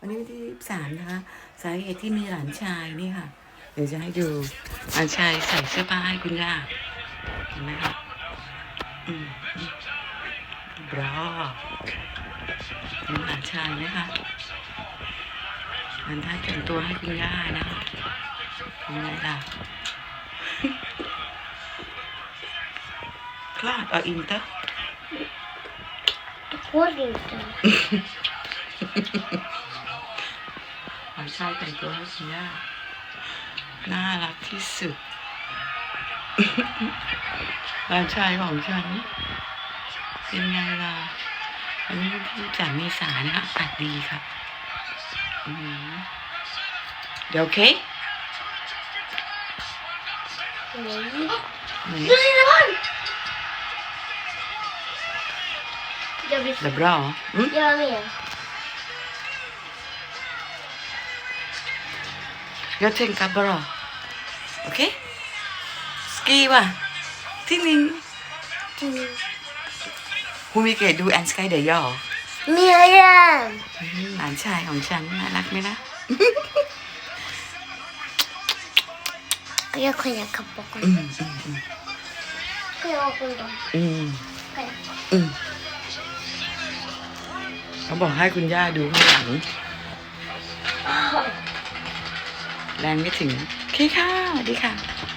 วันนี้วันที่สามนะคะสาเหตุที่มีหลานชายนี่ค่ะ เดี๋ยวจะให้ดูหลานชายใส่เสื้อผ้าให้คุณย่าเห็นไหมคะอืมอืมบรานี่หลานชายนะคะหลานชายแต่งตัวให้คุณย่านะคะเป็นไงล่ะคลาดเอาอินเตอร์ Det går inte. หลาน ชายแต่งตัวให้คุณย่าน่ารักที่สุดหลานชายของฉัน เป็นไงล่ะอันนี้วันที่สามเมษานะคะอากาศดีครับเดี๋ยวโอเค Nej. ไหน Nu är det varmt! Jag vill... เดี๋ยวรอ อืม Jag med. Jag tänker bra. Okej? Skriva. Tidning. Mm. Hur mycket du älskar dig jag? Miriam! หลานชายของฉันน่ารักไหมนะ Jag kan jacka bakom. อืมอืมอืม Kan jag bakom dem? อืม Kan jag? อืมเขาบอกให้คุณย่าดูข้างหลัง แรงไม่ถึงโอเคค่ะสวัสดีค่ะ